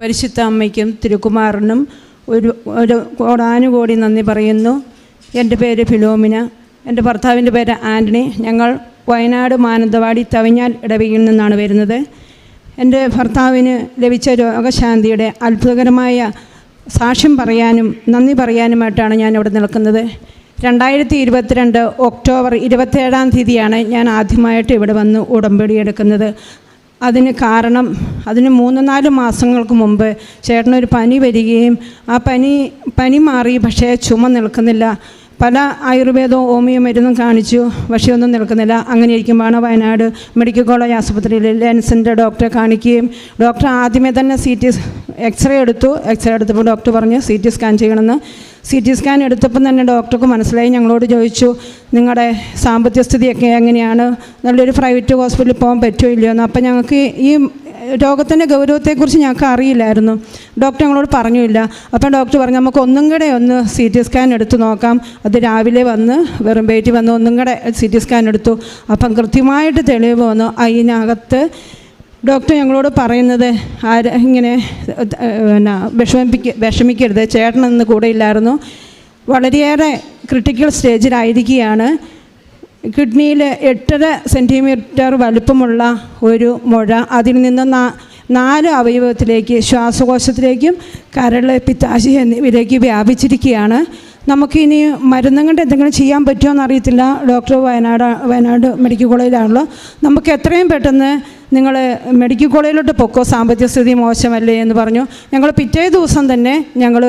പരിശുദ്ധ അമ്മയ്ക്കും തിരുക്കുമാറിനും ഒരു ഒരു കോടാനുകോടി നന്ദി പറയുന്നു. എന്റെ പേര് ഫിലോമിന. എന്റെ ഭർത്താവിന്റെ പേര് ആന്റണി. ഞങ്ങൾ വയനാട് മാനന്തവാടി തവിഞ്ഞാൽ ഇടവയിൽ നിന്നാണ് വരുന്നത്. എന്റെ ഭർത്താവിന് ലഭിച്ച രോഗശാന്തിയുടെ അത്ഭുതകരമായ സാക്ഷ്യം പറയാനും നന്ദി പറയാനുമായിട്ടാണ് ഞാൻ ഇവിടെ നിൽക്കുന്നത്. രണ്ടായിരത്തി ഇരുപത്തിരണ്ട് ഒക്ടോബർ ഇരുപത്തേഴാം തീയതിയാണ് ഞാൻ ആദ്യമായിട്ട് ഇവിടെ വന്ന് ഉടമ്പടി എടുക്കുന്നത്. അതിന് കാരണം അതിന് മൂന്ന് നാല് മാസങ്ങൾക്ക് മുമ്പ് ചേട്ടനൊരു പനി വരികയും ആ പനി പനി മാറി പക്ഷേ ചുമ നിൽക്കുന്നില്ല. പല ആയുർവേദവും ഹോമിയോ മരുന്നും കാണിച്ചു പക്ഷേ ഒന്നും നിൽക്കുന്നില്ല. അങ്ങനെ ഇരിക്കുമ്പോഴാണ് വയനാട് മെഡിക്കൽ കോളേജ് ആശുപത്രിയിൽ ലെൻസിന്റെ ഡോക്ടറെ കാണിക്കുകയും ഡോക്ടർ ആദ്യമേ തന്നെ സി ടി എക്സ്റേ എടുത്തു. എക്സ്റേ എടുത്തപ്പോൾ ഡോക്ടർ പറഞ്ഞു സി ടി സ്കാൻ ചെയ്യണമെന്ന്. സി ടി സ്കാൻ എടുത്തപ്പം തന്നെ ഡോക്ടർക്ക് മനസ്സിലായി. ഞങ്ങളോട് ചോദിച്ചു നിങ്ങളുടെ സാമ്പത്തിക സ്ഥിതിയൊക്കെ എങ്ങനെയാണ്? നല്ലൊരു പ്രൈവറ്റ് ഹോസ്പിറ്റലിൽ പോകാൻ പറ്റുമോ ഇല്ലയോ? എന്ന്. അപ്പം ഞങ്ങൾക്ക് ഈ രോഗത്തിന്റെ ഗൗരവത്തെക്കുറിച്ച് ഞങ്ങൾക്ക് അറിയില്ലായിരുന്നു. ഡോക്ടർ ഞങ്ങളോട് പറഞ്ഞില്ല. അപ്പം ഡോക്ടർ പറഞ്ഞു നമുക്ക് ഒന്നും കൂടെ ഒന്ന് സി ടി സ്കാൻ എടുത്ത് നോക്കാം. അത് രാവിലെ വന്ന് വെറും വന്ന് ഒന്നും കൂടെ സി ടി സ്കാൻ എടുത്തു. അപ്പം കൃത്യമായിട്ട് തെളിവ് വന്നു അതിനകത്ത് ഡോക്ടർ ഞങ്ങളോട് പറയുന്നത് ആര് ഇങ്ങനെ പിന്നെ വിഷമിപ്പിക്ക വിഷമിക്കരുത് ചേട്ടനൊന്ന് കൂടെ ഇല്ലായിരുന്നു. വളരെയേറെ ക്രിട്ടിക്കൽ സ്റ്റേജിലായിരിക്കുകയാണ് കിഡ്നിയിൽ എട്ടര സെന്റിമീറ്റർ വലുപ്പമുള്ള ഒരു മുഴ അതിൽ നിന്ന് നാല് അവയവത്തിലേക്ക് ശ്വാസകോശത്തിലേക്കും കരൾ പിത്താശി എന്നിവയിലേക്ക് വ്യാപിച്ചിരിക്കുകയാണ്. നമുക്കിനി മരുന്നും കൊണ്ട് എന്തെങ്കിലും ചെയ്യാൻ പറ്റുമോ എന്നറിയത്തില്ല. ഡോക്ടർ വയനാട് വയനാട് മെഡിക്കൽ കോളേജിലാണല്ലോ. നമുക്ക് എത്രയും പെട്ടെന്ന് നിങ്ങൾ മെഡിക്കൽ കോളേജിലോട്ട് പൊക്കോ? സാമ്പത്തിക സ്ഥിതി മോശമല്ലേ എന്ന് പറഞ്ഞു. ഞങ്ങൾ പിറ്റേ ദിവസം തന്നെ ഞങ്ങൾ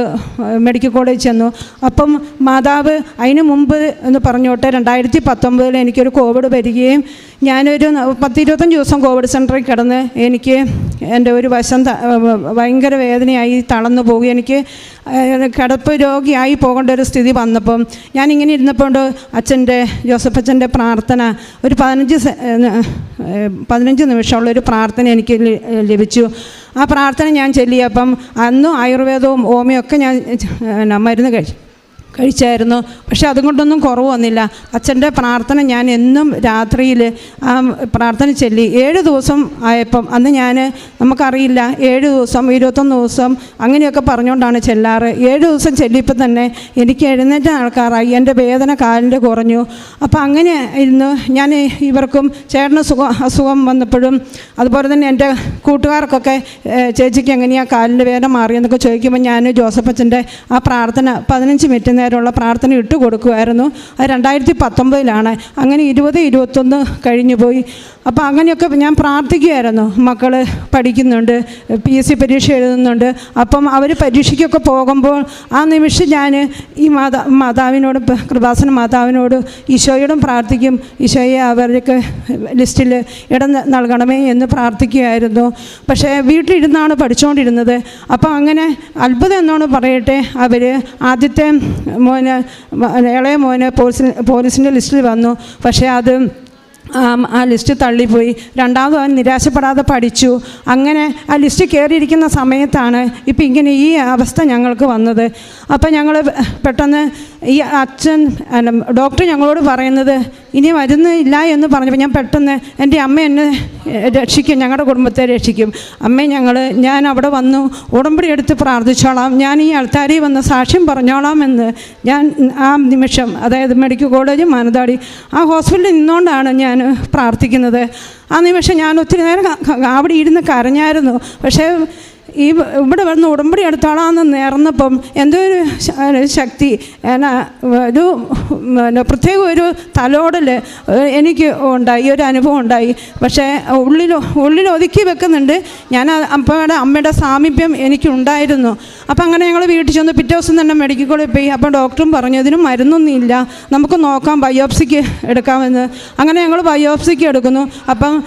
മെഡിക്കൽ കോളേജ് ചെന്നു. അപ്പം മാതാവ് അതിന് മുമ്പ് എന്ന് പറഞ്ഞോട്ടെ രണ്ടായിരത്തി പത്തൊമ്പതിൽ എനിക്കൊരു കോവിഡ് വരികയും ഞാനൊരു പത്ത് പത്തിരുപത്തഞ്ച് ദിവസം കോവിഡ് സെന്ററിൽ കിടന്ന് എനിക്ക് എന്റെ ഒരു വശം ഭയങ്കര വേദനയായി തളർന്നു പോകും എനിക്ക് കിടപ്പ് രോഗിയായി പോകേണ്ട ഒരു സ്ഥിതി വന്നപ്പം ഞാനിങ്ങനെ ഇരുന്നപ്പോൾ അച്ഛന്റെ ജോസഫ് അച്ഛന്റെ പ്രാർത്ഥന ഒരു പതിനഞ്ച് പതിനഞ്ച് നിമിഷമുള്ള ഒരു പ്രാർത്ഥന എനിക്ക് ലഭിച്ചു. ആ പ്രാർത്ഥന ഞാൻ ചൊല്ലിയപ്പം അന്നും ആയുർവേദവും ഓമയൊക്കെ ഞാൻ മരുന്ന് കഴിച്ചു. കഴിച്ചായിരുന്നു. പക്ഷെ അതുകൊണ്ടൊന്നും കുറവ് വന്നില്ല. അച്ഛന്റെ പ്രാർത്ഥന ഞാൻ എന്നും രാത്രിയിൽ ആ പ്രാർത്ഥന ചൊല്ലി. ഏഴ് ദിവസം ആയപ്പം അന്ന് ഞാൻ നമുക്കറിയില്ല ഏഴ് ദിവസം ഇരുപത്തൊന്ന് ദിവസം അങ്ങനെയൊക്കെ പറഞ്ഞുകൊണ്ടാണ് ചെല്ലാറ്. ഏഴ് ദിവസം ചെല്ലിയപ്പോൾ തന്നെ എനിക്ക് എഴുന്നേറ്റ ആൾക്കാരായി. എന്റെ വേദന കാലിന്റെ കുറഞ്ഞു. അപ്പോൾ അങ്ങനെ ഇരുന്ന് ഞാൻ ഇവർക്കും ചേട്ടന് സുഖം അസുഖം വന്നപ്പോഴും അതുപോലെ തന്നെ എന്റെ കൂട്ടുകാർക്കൊക്കെ ചേച്ചിക്ക് എങ്ങനെയാണ് കാലിന്റെ വേദന മാറിയെന്നൊക്കെ ചോദിക്കുമ്പോൾ ഞാൻ ജോസഫ് അച്ഛന്റെ ആ പ്രാർത്ഥന പതിനഞ്ച് മിനിറ്റ് നേരമുള്ള പ്രാർത്ഥന ഇട്ട് കൊടുക്കുമായിരുന്നു. അത് രണ്ടായിരത്തി പത്തൊമ്പതിലാണ് അങ്ങനെ ഇരുപത് ഇരുപത്തൊന്ന് കഴിഞ്ഞു പോയി. അപ്പോൾ അങ്ങനെയൊക്കെ ഞാൻ പ്രാർത്ഥിക്കുമായിരുന്നു. മക്കൾ പഠിക്കുന്നുണ്ട് പി എസ് സി പരീക്ഷ എഴുതുന്നുണ്ട്. അപ്പം അവർ പരീക്ഷയ്ക്കൊക്കെ പോകുമ്പോൾ ആ നിമിഷം ഞാൻ ഈ മാതാ മാതാവിനോട് കൃപാസന മാതാവിനോട് ഈശോയോടും പ്രാർത്ഥിക്കും. ഈശോയെ അവർക്ക് ലിസ്റ്റിൽ ഇടം നൽകണമേ എന്ന് പ്രാർത്ഥിക്കുമായിരുന്നു. പക്ഷേ വീട്ടിലിരുന്നാണ് പഠിച്ചുകൊണ്ടിരുന്നത് അപ്പോൾ അങ്ങനെ അത്ഭുതം എന്നോട് പറയട്ടെ. അവർ ആദ്യത്തെ മോന് ഇളയ മോന് പോലീസിന്റെ ലിസ്റ്റിൽ വന്നു. പക്ഷേ അത് ആം, ലിസ്റ്റ് തള്ളിപ്പോയി. രണ്ടാമത് അവൻ നിരാശപ്പെടാതെ പഠിച്ചു. അങ്ങനെ ആ ലിസ്റ്റ് കയറിയിരിക്കുന്ന സമയത്താണ് ഇപ്പം ഇങ്ങനെ ഈ അവസ്ഥ ഞങ്ങൾക്ക് വന്നത്. അപ്പം ഞങ്ങൾ പെട്ടെന്ന് ഈ അച്ഛൻ ഡോക്ടർ ഞങ്ങളോട് പറയുന്നത് ഇനി വരുന്നില്ല എന്ന് പറഞ്ഞപ്പോൾ ഞാൻ പെട്ടെന്ന് എന്റെ അമ്മ എന്നെ രക്ഷിക്കും ഞങ്ങളുടെ കുടുംബത്തെ രക്ഷിക്കും. അമ്മ ഞങ്ങൾ ഞാൻ അവിടെ വന്നു ഉടമ്പടി എടുത്ത് പ്രാർത്ഥിച്ചോളാം. ഞാൻ ഈ ആൾക്കാരി വന്ന് സാക്ഷ്യം പറഞ്ഞോളാം എന്ന് ഞാൻ ആ നിമിഷം അതായത് മെഡിക്കൽ കോളേജ് മാനന്തവാടി ആ ഹോസ്പിറ്റലിൽ നിന്നുകൊണ്ടാണ് ഞാൻ പ്രാർത്ഥിക്കുന്നത്. ആ നിമിഷം ഞാൻ ഒത്തിരി നേരം അവിടെ ഇരുന്ന് കരഞ്ഞായിരുന്നു. പക്ഷേ ഈ ഇവിടെ വന്ന് ഉടമ്പടി എടുത്താളാന്ന് നേർന്നപ്പം എന്തോ ഒരു ശക്തി. എന്നാ ഒരു പ്രത്യേക ഒരു തലോടൽ എനിക്ക് ഉണ്ടായി ഒരു അനുഭവം ഉണ്ടായി. പക്ഷേ ഉള്ളിൽ ഉള്ളിൽ ഒതുക്കി വെക്കുന്നുണ്ട്. ഞാൻ അപ്പയുടെ അമ്മയുടെ സാമീപ്യം എനിക്കുണ്ടായിരുന്നു. അപ്പം അങ്ങനെ ഞങ്ങൾ വീട്ടിൽ ചെന്ന് പിറ്റേ ദിവസം തന്നെ മെഡിക്കൽ കോളേജിൽ പോയി. അപ്പം ഡോക്ടറും പറഞ്ഞു ഇതിന് മരുന്നൊന്നും ഇല്ല. നമുക്ക് നോക്കാം ബയോപ്സിക്ക് എടുക്കാമെന്ന്. അങ്ങനെ ഞങ്ങൾ ബയോപ്സിക്ക് എടുക്കുന്നു. അപ്പം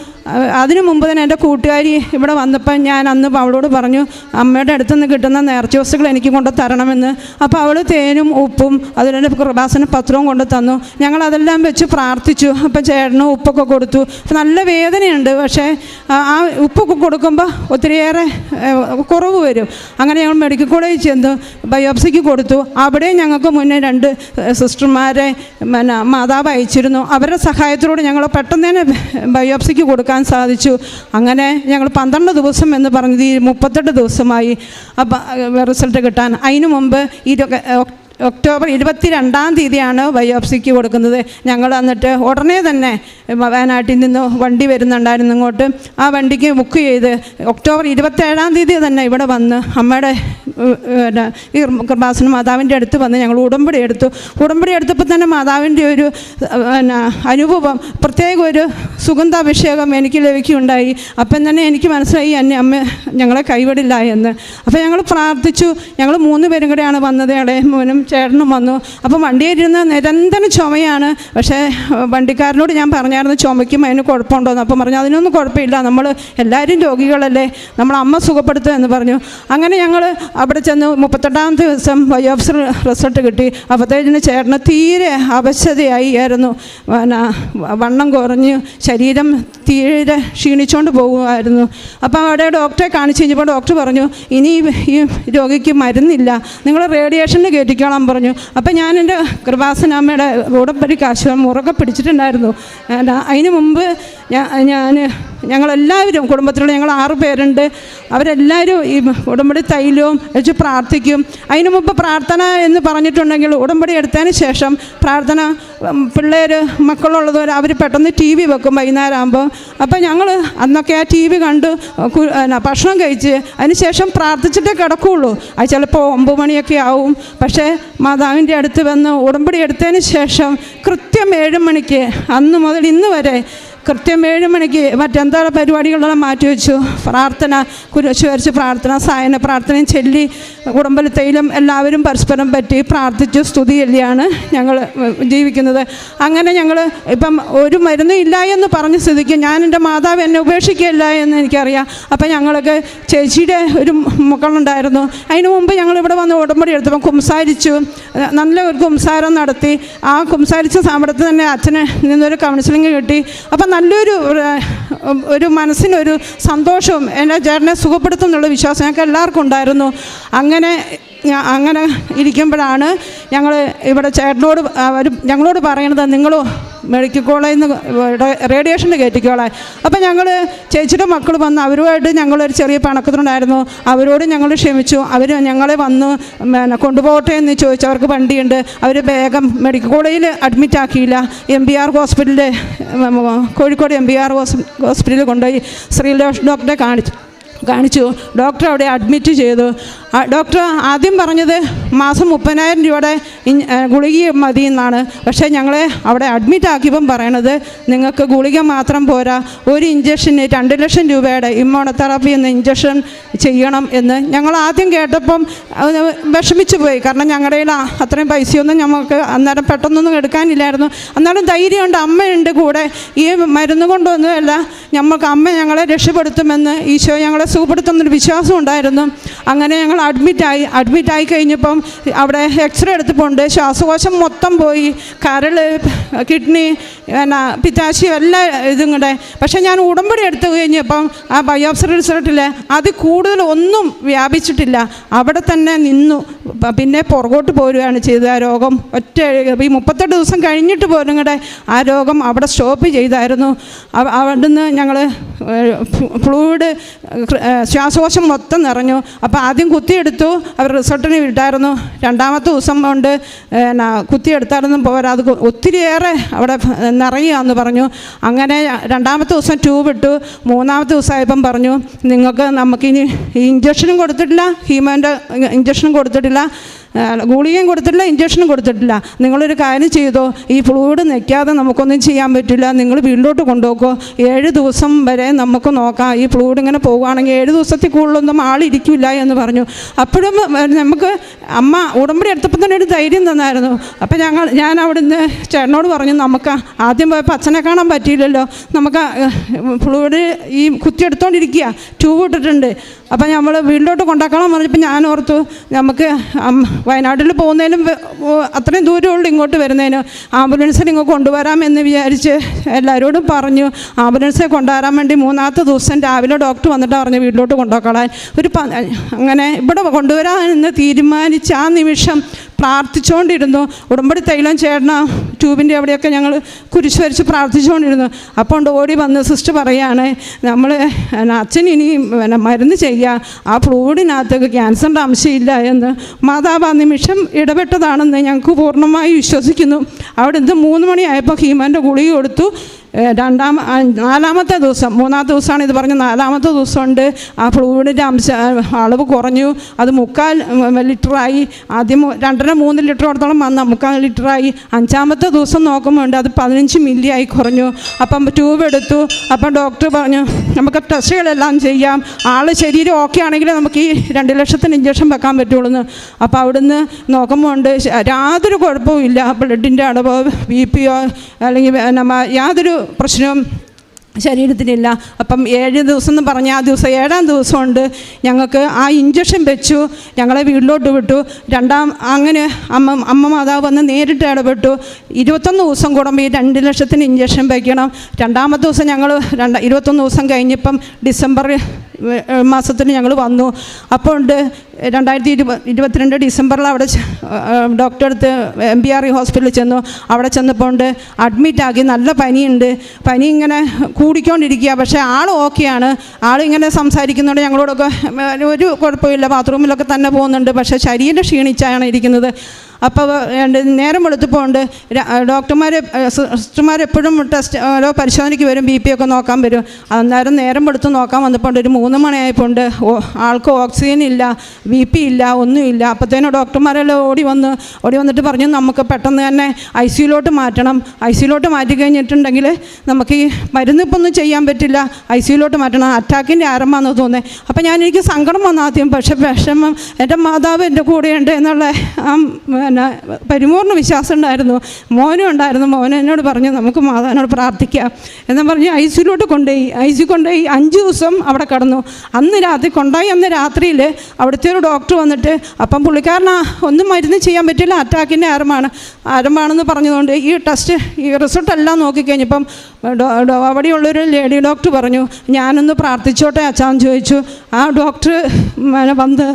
അതിനു മുമ്പ് തന്നെ എന്റെ കൂട്ടുകാരി ഇവിടെ വന്നപ്പോൾ ഞാൻ അന്ന് അവളോട് പറഞ്ഞു അമ്മയുടെ അടുത്ത് നിന്ന് കിട്ടുന്ന നേർച്ച വസ്തുക്കൾ എനിക്ക് കൊണ്ട് തരണമെന്ന്. അപ്പോൾ അവൾ തേനും ഉപ്പും അതുപോലെ കൃപാസന പത്രവും കൊണ്ട് തന്നു. ഞങ്ങൾ അതെല്ലാം വെച്ച് പ്രാർത്ഥിച്ചു. അപ്പം ചേട്ടനും ഉപ്പൊക്കെ കൊടുത്തു. നല്ല വേദനയുണ്ട്. പക്ഷേ ആ ഉപ്പൊക്കെ കൊടുക്കുമ്പോൾ ഒത്തിരിയേറെ കുറവ് വരും. അങ്ങനെ ഞങ്ങൾ മെഡിക്കൽ കോളേജിൽ ചെന്ന് ബയോപ്സിക്ക് കൊടുത്തു. അവിടെ ഞങ്ങൾക്ക് മുന്നേ രണ്ട് സിസ്റ്റർമാരെ പിന്നെ മാതാവ് അയച്ചിരുന്നു. അവരുടെ സഹായത്തിലൂടെ ഞങ്ങൾ പെട്ടെന്ന് തന്നെ ബയോപ്സിക്ക് കൊടുക്കാൻ സാധിച്ചു. അങ്ങനെ ഞങ്ങൾ പന്ത്രണ്ട് ദിവസം എന്ന് പറഞ്ഞത് ഈ മുപ്പത്തെട്ട് ദിവസമായി റിസൾട്ട് കിട്ടാൻ. അതിനു മുമ്പ് ഇരു ഒക്ടോബർ ഇരുപത്തി രണ്ടാം തീയതിയാണ് ബയോപ്സിക്ക് കൊടുക്കുന്നത്. ഞങ്ങൾ എന്നിട്ട് ഉടനെ തന്നെ വയനാട്ടിൽ നിന്ന് വണ്ടി വരുന്നുണ്ടായിരുന്നു ഇങ്ങോട്ട്. ആ വണ്ടിക്ക് ബുക്ക് ചെയ്ത് ഒക്ടോബർ ഇരുപത്തേഴാം തീയതി തന്നെ ഇവിടെ വന്ന് അമ്മയുടെ ഈ കൃപാസന മാതാവിന്റെ അടുത്ത് വന്ന് ഞങ്ങൾ ഉടമ്പടി എടുത്തു. ഉടമ്പടി എടുത്തപ്പോൾ തന്നെ മാതാവിന്റെ ഒരു പിന്നെ അനുഭവം പ്രത്യേക ഒരു സുഗന്ധാഭിഷേകം എനിക്ക് ലഭിക്കുകയുണ്ടായി. അപ്പം തന്നെ എനിക്ക് മനസ്സിലായി എന്നെ അമ്മ ഞങ്ങളെ കൈവിടില്ല എന്ന്. അപ്പോൾ ഞങ്ങൾ പ്രാർത്ഥിച്ചു. ഞങ്ങൾ മൂന്ന് പേരും കൂടെയാണ് വന്നത്. ഇളയമോനും ചേട്ടനും വന്നു. അപ്പോൾ വണ്ടിയിരുന്ന് നിരന്തരം ചുമയാണ്. പക്ഷേ വണ്ടിക്കാരനോട് ഞാൻ പറഞ്ഞായിരുന്നു ചുമയ്ക്കും അതിന് കുഴപ്പമുണ്ടോയെന്ന് അപ്പം പറഞ്ഞു അതിനൊന്നും കുഴപ്പമില്ല. നമ്മൾ എല്ലാവരും രോഗികളല്ലേ. നമ്മൾ അമ്മ സുഖപ്പെടുത്തുക എന്ന് പറഞ്ഞു. അങ്ങനെ ഞങ്ങൾ അവിടെ ചെന്ന് മുപ്പത്തെട്ടാം ദിവസം വൈ ബയോപ്സി റിസൾട്ട് കിട്ടി. അപ്പോഴത്തേക്കിന് ചേട്ടന് തീരെ അവശതയായി ആയിരുന്നു. പിന്നെ വണ്ണം കുറഞ്ഞ് ശരീരം തീരെ ക്ഷീണിച്ചുകൊണ്ട് പോകുമായിരുന്നു. അപ്പോൾ അവിടെ ഡോക്ടറെ കാണിച്ച് കഴിഞ്ഞപ്പോൾ ഡോക്ടർ പറഞ്ഞു ഇനി ഈ രോഗിക്ക് മരുന്നില്ല. നിങ്ങൾ റേഡിയേഷന് കയറ്റിക്കോളാൻ പറഞ്ഞു. അപ്പോൾ ഞാൻ എന്റെ കൃപാസനാമ്മയുടെ കൂടപ്പരി കാശ് മുറകെ പിടിച്ചിട്ടുണ്ടായിരുന്നു. അതിന് മുമ്പ് ഞാൻ ഞങ്ങളെല്ലാവരും കുടുംബത്തിലുള്ള ഞങ്ങൾ ആറ് പേരുണ്ട്. അവരെല്ലാവരും ഈ ഉടമ്പടി തൈലവും വെച്ച് പ്രാർത്ഥിക്കും. അതിനു മുമ്പ് പ്രാർത്ഥന എന്ന് പറഞ്ഞിട്ടുണ്ടെങ്കിൽ ഉടമ്പടി എടുത്തതിന് ശേഷം പ്രാർത്ഥന പിള്ളേർ മക്കളുള്ളവർ അവർ പെട്ടെന്ന് ടി വി വെക്കും വൈകുന്നേരം ആകുമ്പോൾ അപ്പോൾ ഞങ്ങൾ അന്നൊക്കെ ആ ടി വി കണ്ട് ഭക്ഷണം കഴിച്ച് അതിന് ശേഷം പ്രാർത്ഥിച്ചിട്ടേ കിടക്കുകയുള്ളൂ അത് ചിലപ്പോൾ ഒമ്പത് മണിയൊക്കെ ആവും. പക്ഷേ മാതാവിന്റെ അടുത്ത് വന്ന് ഉടമ്പടി എടുത്തതിന് ശേഷം കൃത്യം ഏഴ് മണിക്ക് അന്ന് മുതൽ ഇന്ന് വരെ കൃത്യം ഏഴ് മണിക്ക് മറ്റെന്താ പരിപാടികളെല്ലാം മാറ്റി വെച്ചു. പ്രാർത്ഥന കുരിശ് വരച്ച് പ്രാർത്ഥന സായന പ്രാർത്ഥനയും ചൊല്ലി കുടുംബലത്തെയിലും എല്ലാവരും പരസ്പരം പറ്റി പ്രാർത്ഥിച്ചു സ്തുതി ചൊല്ലിയാണ് ഞങ്ങൾ ജീവിക്കുന്നത്. അങ്ങനെ ഞങ്ങൾ ഇപ്പം ഒരു മരുന്നും ഇല്ല എന്ന് പറഞ്ഞ സ്ഥിതിക്ക് ഞാൻ എന്റെ മാതാവ് എന്നെ ഉപേക്ഷിക്കുകയില്ല എന്ന് എനിക്കറിയാം. അപ്പം ഞങ്ങൾക്ക് ചേച്ചിയുടെ ഒരു മക്കളുണ്ടായിരുന്നു. അതിന് മുമ്പ് ഞങ്ങൾ ഇവിടെ വന്ന് ഉടമ്പടി എടുത്തപ്പം കുംസാരിച്ചു. നല്ല ഒരു കുംസാരം നടത്തി. ആ കുംസാരിച്ച സമയത്ത് തന്നെ അച്ഛന് നിന്നൊരു കൗൺസിലിംഗ് കിട്ടി. അപ്പം നല്ലൊരു ഒരു മനസ്സിനൊരു സന്തോഷവും എന്റെ ചേട്ടനെ സുഖപ്പെടുത്തും എന്നുള്ള വിശ്വാസം ഞങ്ങൾക്ക് എല്ലാവർക്കും ഉണ്ടായിരുന്നു. അങ്ങനെ അങ്ങനെ ഇരിക്കുമ്പോഴാണ് ഞങ്ങൾ ഇവിടെ ചേട്ടനോട് അവർ ഞങ്ങളോട് പറയണത് നിങ്ങൾ മെഡിക്കൽ കോളേജിൽ നിന്ന് റേഡിയേഷന് കയറ്റിക്കോളെ അപ്പം ഞങ്ങൾ ചേച്ചിയുടെ മക്കൾ വന്ന് അവരുമായിട്ട് ഞങ്ങളൊരു ചെറിയ പണക്കത്തിനുണ്ടായിരുന്നു അവരോട് ഞങ്ങൾ ക്ഷമിച്ചു. അവർ ഞങ്ങളെ വന്ന് പിന്നെ കൊണ്ടുപോകട്ടെ എന്ന് ചോദിച്ചു. അവർക്ക് വണ്ടിയുണ്ട്. അവർ വേഗം മെഡിക്കൽ കോളേജിൽ അഡ്മിറ്റ് ആക്കിയില്ല. എം ബി ആർ ഹോസ്പിറ്റലിൽ കോഴിക്കോട് എം ബി ആർ ഹോസ്പിറ്റലിൽ കൊണ്ടുപോയി ശ്രീലേഷ് ഡോക്ടറെ കാണിച്ചു. കാണിച്ചു. ഡോക്ടർ അവിടെ അഡ്മിറ്റ് ചെയ്തു. ഡോക്ടർ ആദ്യം പറഞ്ഞത് മാസം മുപ്പതിനായിരം രൂപയുടെ ഗുളിക മതി എന്നാണ് പക്ഷേ ഞങ്ങളെ അവിടെ അഡ്മിറ്റ് ആക്കിയപ്പം പറയണത് നിങ്ങൾക്ക് ഗുളിക മാത്രം പോരാ. ഒരു ഇഞ്ചക്ഷന് രണ്ട് ലക്ഷം രൂപയുടെ ഇമ്മോണോതെറാപ്പി എന്ന ഇഞ്ചക്ഷൻ ചെയ്യണം എന്ന് ഞങ്ങൾ ആദ്യം കേട്ടപ്പം വിഷമിച്ചു പോയി. കാരണം ഞങ്ങളുടെ കയ്യിൽ അത്രയും പൈസയൊന്നും ഞങ്ങൾക്ക് അന്നേരം പെട്ടെന്നൊന്നും എടുക്കാനില്ലായിരുന്നു. അന്നേരം ധൈര്യമുണ്ട് അമ്മയുണ്ട് കൂടെ. ഈ മരുന്ന് കൊണ്ടൊന്നുമല്ല ഞമ്മക്ക് അമ്മ ഞങ്ങളെ രക്ഷപ്പെടുത്തുമെന്ന് ഈശോ ഞങ്ങളെ സുഖപ്പെടുത്തുന്നൊരു വിശ്വാസം ഉണ്ടായിരുന്നു. അങ്ങനെ ഞങ്ങൾ അഡ്മിറ്റായി അഡ്മിറ്റായി കഴിഞ്ഞപ്പം അവിടെ എക്സ്റേ എടുത്തിട്ടുണ്ട്. ശ്വാസകോശം മൊത്തം പോയി. കരൾ കിഡ്നി പിന്നെ പിത്താശി എല്ലാ ഇതും കൂടെ പക്ഷേ ഞാൻ ഉടമ്പടി എടുത്തു കഴിഞ്ഞപ്പം ആ ബയോപ്സി റിസൾട്ടിൽ അത് കൂടുതൽ ഒന്നും വ്യാപിച്ചിട്ടില്ല. അവിടെ തന്നെ നിന്നു. പിന്നെ പുറകോട്ട് പോരുകയാണ് ചെയ്തത്. ആ രോഗം ഒറ്റ ഈ മുപ്പത്തെട്ട് ദിവസം കഴിഞ്ഞിട്ട് പോലും കൂടെ ആ രോഗം അവിടെ സ്റ്റോപ്പ് ചെയ്തായിരുന്നു. അവ- അവിടുന്ന് ഞങ്ങൾ ഫ്ലൂയിഡ് ശ്വാസകോശം മൊത്തം നിറഞ്ഞു. അപ്പോൾ ആദ്യം കുത്തിയെടുത്തു. അവർ റിസോർട്ടിന് വിട്ടായിരുന്നു. രണ്ടാമത്തെ ദിവസം കൊണ്ട് എന്നാ കുത്തിയെടുത്തായിരുന്നു. പോരാ അത് ഒത്തിരിയേറെ അവിടെ നിറയുകയെന്ന് പറഞ്ഞു. അങ്ങനെ രണ്ടാമത്തെ ദിവസം ട്യൂബ് ഇട്ടു. മൂന്നാമത്തെ ദിവസമായപ്പം പറഞ്ഞു നിങ്ങൾക്ക് നമുക്കിനി ഇഞ്ചക്ഷനും കൊടുത്തിട്ടില്ല. ഹീമോന്റെ ഇഞ്ചക്ഷനും കൊടുത്തിട്ടില്ല. ഗുളികയും കൊടുത്തിട്ടില്ല ഇഞ്ചക്ഷനും കൊടുത്തിട്ടില്ല. നിങ്ങളൊരു കാര്യം ചെയ്തോ ഈ ഫ്ലൂയിഡ് നിൽക്കാതെ നമുക്കൊന്നും ചെയ്യാൻ പറ്റില്ല. നിങ്ങൾ വീണ്ടോട്ട് കൊണ്ടുപോക്കോ. ഏഴ് ദിവസം വരെ നമുക്ക് നോക്കാം. ഈ ഫ്ലൂയിഡ് ഇങ്ങനെ പോകുകയാണെങ്കിൽ ഏഴ് ദിവസത്തിൽ കൂടുതലൊന്നും ആളിരിക്കില്ല എന്ന് പറഞ്ഞു. അപ്പോഴും നമുക്ക് അമ്മ ഉടമ്പടി എടുത്തപ്പോൾ തന്നെ ഒരു ധൈര്യം തന്നായിരുന്നു. അപ്പം ഞങ്ങൾ ഞാൻ അവിടുന്ന് ചേട്ടനോട് പറഞ്ഞു നമുക്ക് ആദ്യം പോയപ്പോൾ അച്ഛനെ കാണാൻ പറ്റിയില്ലല്ലോ. നമുക്ക് ഫ്ലൂയിഡ് ഈ കുത്തിയെടുത്തോണ്ടിരിക്കുക ട്യൂബ് ഇട്ടിട്ടുണ്ട്. അപ്പം നമ്മൾ വീണ്ടോട്ട് കൊണ്ടാക്കണം പറഞ്ഞപ്പോൾ ഞാൻ ഓർത്തു നമുക്ക് വയനാട്ടിൽ പോകുന്നതിനും അത്രയും ദൂരമുള്ളൂ ഇങ്ങോട്ട് വരുന്നതിന് ആംബുലൻസിൽ ഇങ്ങ് കൊണ്ടുവരാമെന്ന് വിചാരിച്ച് എല്ലാവരോടും പറഞ്ഞു. ആംബുലൻസിൽ കൊണ്ടുവരാൻ വേണ്ടി മൂന്നാമത്തെ ദിവസം രാവിലെ ഡോക്ടർ വന്നിട്ട് പറഞ്ഞു വീട്ടിലോട്ട് കൊണ്ടുപോക്കളാൻ ഒരു അങ്ങനെ ഇവിടെ കൊണ്ടുവരാമെന്ന് തീരുമാനിച്ച ആ നിമിഷം പ്രാർത്ഥിച്ചുകൊണ്ടിരുന്നു. ഉടമ്പടി തൈലം ചേട്ടന ട്യൂബിന്റെ അവിടെയൊക്കെ ഞങ്ങൾ കുരിശ് വരച്ച് പ്രാർത്ഥിച്ചുകൊണ്ടിരുന്നു. അപ്പോൾ ഓടി വന്ന് സിസ്റ്റർ പറയാണ് നമ്മൾ അച്ഛൻ ഇനി മരുന്ന് ചെയ്യുക. ആ ഫ്ലൂഡിനകത്തൊക്കെ ക്യാൻസറിന്റെ അംശമില്ല എന്ന്. മാതാവ് ആ നിമിഷം ഇടപെട്ടതാണെന്ന് ഞങ്ങൾക്ക് പൂർണമായി വിശ്വസിക്കുന്നു. അവിടെ നിന്ന് മൂന്ന് മണിയായപ്പോൾ ഹീമാന്റെ ഗുളിക കൊടുത്തു. രണ്ടാം നാലാമത്തെ ദിവസം മൂന്നാമത്തെ ദിവസമാണ് ഇത് പറഞ്ഞ നാലാമത്തെ ദിവസം ഉണ്ട് ആ ഫ്ലൂയിഡിന്റെ അംശ അളവ് കുറഞ്ഞു. അത് മുക്കാൽ ലിറ്ററായി. ആദ്യം രണ്ടര മൂന്ന് ലിറ്ററോടത്തോളം വന്ന മുക്കാൽ ലിറ്ററായി. അഞ്ചാമത്തെ ദിവസം നോക്കുമ്പോൾ അത് പതിനഞ്ച് മില്ലി ആയി കുറഞ്ഞു. അപ്പം ട്യൂബ് എടുത്തു. അപ്പം ഡോക്ടർ പറഞ്ഞു നമുക്ക് ടെസ്റ്റുകളെല്ലാം ചെയ്യാം. ആൾ ശരീരം ഓക്കെ ആണെങ്കിൽ നമുക്ക് ഈ രണ്ട് ലക്ഷത്തിന് ഇഞ്ചക്ഷൻ വെക്കാൻ പറ്റുള്ളൂ എന്ന് അപ്പോൾ അവിടുന്ന് നോക്കുമ്പോൾ ഉണ്ട് യാതൊരു കുഴപ്പവും ഇല്ല. ബ്ലഡിന്റെ അളവോ ബി പിയോ അല്ലെങ്കിൽ യാതൊരു പ്രശ്നവും ശരീരത്തിനില്ല. അപ്പം ഏഴ് ദിവസം എന്ന് പറഞ്ഞാൽ ആ ദിവസം ഏഴാം ദിവസമുണ്ട്. ഞങ്ങൾക്ക് ആ ഇഞ്ചക്ഷൻ വെച്ചു. ഞങ്ങളെ വീട്ടിലോട്ട് വിട്ടു. രണ്ടാം അങ്ങനെ അമ്മ അമ്മ മാതാവ് വന്ന് നേരിട്ട് ഇടപെട്ടു. ഇരുപത്തൊന്ന് ദിവസം കൂടുമ്പോൾ ഈ രണ്ട് ലക്ഷത്തിന് ഇഞ്ചക്ഷൻ വയ്ക്കണം രണ്ടാമത്തെ ദിവസം ഞങ്ങൾ രണ്ട് ഇരുപത്തൊന്ന് ദിവസം കഴിഞ്ഞപ്പം ഡിസംബർ മാസത്തിന് ഞങ്ങൾ വന്നു. അപ്പോൾ ഉണ്ട് രണ്ടായിരത്തി ഇരുപ ഇരുപത്തിരണ്ട് ഡിസംബറിൽ അവിടെ ഡോക്ടറെ അടുത്ത് എം ബി ആർ ഇ ഹോസ്പിറ്റലിൽ ചെന്നു. അവിടെ ചെന്നപ്പോൾ ഉണ്ട് അഡ്മിറ്റാക്കി നല്ല പനിയുണ്ട്. പനി ഇങ്ങനെ കൂടിക്കൊണ്ടിരിക്കുക. പക്ഷേ ആൾ ഓക്കെയാണ് ആൾ ഇങ്ങനെ സംസാരിക്കുന്നുണ്ട് ഞങ്ങളോടൊക്കെ ഒരു കുഴപ്പമില്ല. ബാത്റൂമിലൊക്കെ തന്നെ പോകുന്നുണ്ട്. പക്ഷേ ശരീരം ക്ഷീണിച്ചാണ് ഇരിക്കുന്നത്. അപ്പോൾ നേരം വെളുത്തപ്പോൾ ഉണ്ട്. ഡോക്ടർമാർ സിസ്റ്റർമാർ എപ്പോഴും ടെസ്റ്റ് ഓരോ പരിശോധനയ്ക്ക് വരും ബി പി ഒക്കെ നോക്കാൻ വരും. അന്നേരം നേരം വെളുത്ത് നോക്കാൻ വന്നപ്പോണ്ട് ഒരു മൂന്ന് മണിയായപ്പോണ്ട് ആൾക്ക് ഓക്സിജൻ ഇല്ല ബി പി ഇല്ല ഒന്നുമില്ല അപ്പോഴത്തേനും ഡോക്ടർമാരെല്ലാം ഓടി വന്ന് ഓടി വന്നിട്ട് പറഞ്ഞു നമുക്ക് പെട്ടെന്ന് തന്നെ ഐ സിയിലോട്ട് മാറ്റണം. ഐ സിയിലോട്ട് മാറ്റി കഴിഞ്ഞിട്ടുണ്ടെങ്കിൽ നമുക്ക് ഈ മരുന്ന് ഇപ്പോൾ ഒന്നും ചെയ്യാൻ പറ്റില്ല. ഐ സിയിലോട്ട് മാറ്റണം. അറ്റാക്കിന്റെ ആരംഭമാണെന്ന് തോന്നുന്നത് അപ്പോൾ ഞാൻ എനിക്ക് സങ്കടം വന്നു ആദ്യം. പക്ഷേ വിഷമം എന്റെ മാതാവ് എന്റെ കൂടെയുണ്ട് എന്നുള്ള ആ പിന്നെ പരിപൂർണ വിശ്വാസം ഉണ്ടായിരുന്നു. മോനും ഉണ്ടായിരുന്നു. മോൻ എന്നോട് പറഞ്ഞു നമുക്ക് മാതാവിനോട് പ്രാർത്ഥിക്കാം. എന്ന് പറഞ്ഞ് ഐ സിയിലോട്ട് കൊണ്ടുപോയി. ഐ സി കൊണ്ടുപോയി അഞ്ച് ദിവസം അവിടെ കടന്നു. അന്ന് രാത്രി കൊണ്ടുപോയി. അന്ന് രാത്രിയിൽ അവിടുത്തെ ഒരു ഡോക്ടർ വന്നിട്ട് അപ്പം പുള്ളിക്കാരനാ ഒന്നും മരുന്ന് ചെയ്യാൻ പറ്റില്ല. അറ്റാക്കിന്റെ ആരമാണ് ആരമാണെന്ന് പറഞ്ഞതുകൊണ്ട് ഈ ടെസ്റ്റ് ഈ റിസൾട്ട് എല്ലാം നോക്കിക്കഴിഞ്ഞപ്പം അവിടെയുള്ളൊരു ലേഡി ഡോക്ടർ പറഞ്ഞു ഞാനൊന്ന് പ്രാർത്ഥിച്ചോട്ടെ അച്ഛാന്ന് ചോദിച്ചു. ആ ഡോക്ടർ വന്ന്